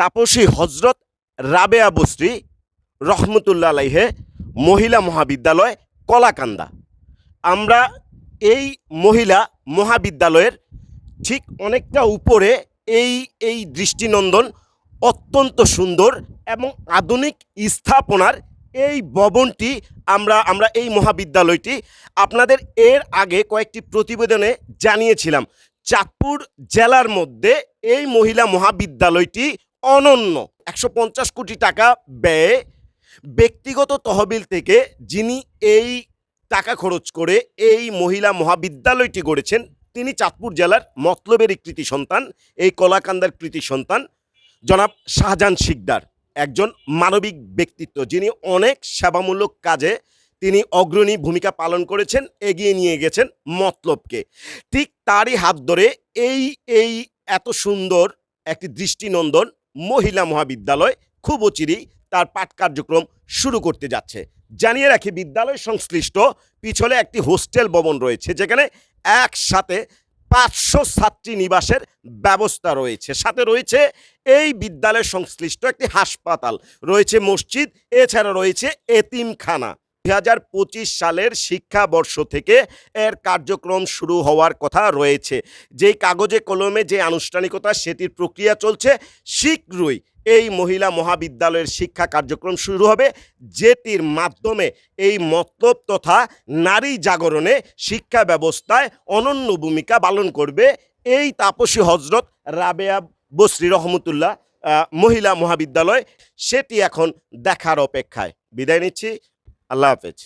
তাপসী হজরত রাবেয়া বস্রি রহমতুল্লাহ আলাইহে, মহিলা মহাবিদ্যালয়, কলাকান্দা। আমরা এই মহিলা মহাবিদ্যালয়ের ঠিক অনেকটা উপরে এই এই দৃষ্টিনন্দন অত্যন্ত সুন্দর এবং আধুনিক স্থাপনার এই ভবনটি আমরা আমরা এই মহাবিদ্যালয়টি আপনাদের এর আগে কয়েকটি প্রতিবেদনে জানিয়েছিলাম। চাঁদপুর জেলার মধ্যে এই মহিলা মহাবিদ্যালয়টি অনন্য। একশো পঞ্চাশ কোটি টাকা ব্যয়ে ব্যক্তিগত তহবিল থেকে যিনি এই টাকা খরচ করে এই মহিলা মহাবিদ্যালয়টি গড়েছেন, তিনি চাঁদপুর জেলার মতলবের কৃতি সন্তান, এই কলাকান্দার কৃতি সন্তান, জনাব শাহজাহান শিকদার, একজন মানবিক ব্যক্তিত্ব যিনি অনেক সেবামূলক কাজে তিনি অগ্রণী ভূমিকা পালন করেছেন, এগিয়ে নিয়ে গেছেন মতলবকে। ঠিক তারই হাত ধরে এই এই এত সুন্দর একটি দৃষ্টিনন্দন মহিলা মহাবিদ্যালয় খুব অচিরেই তার পাঠ কার্যক্রম শুরু করতে যাচ্ছে। জানিয়ে রাখি, বিদ্যালয় সংশ্লিষ্ট পিছনে একটি হোস্টেল ভবন রয়েছে, যেখানে একসাথে পাঁচশো ছাত্রী নিবাসের ব্যবস্থা রয়েছে। সাথে রয়েছে এই বিদ্যালয় সংশ্লিষ্ট একটি হাসপাতাল, রয়েছে মসজিদ, এছাড়া রয়েছে এতিমখানা। দুই হাজার পঁচিশ সালের শিক্ষাবর্ষ থেকে এর কার্যক্রম শুরু হওয়ার কথা রয়েছে। যেই কাগজে কলমে যে আনুষ্ঠানিকতা সেটির প্রক্রিয়া চলছে, শীঘ্রই এই মহিলা মহাবিদ্যালয়ের শিক্ষা কার্যক্রম শুরু হবে, যেটির মাধ্যমে এই মতলব তথা নারী জাগরণে শিক্ষা ব্যবস্থায় অনন্য ভূমিকা পালন করবে। এই তাপসী হজরত রাবেয়া বসরি রহমতুল্লাহ মহিলা মহাবিদ্যালয়, সেটি এখন দেখার অপেক্ষায়। বিদায় নিচ্ছি। আল্লাহ হাফেজ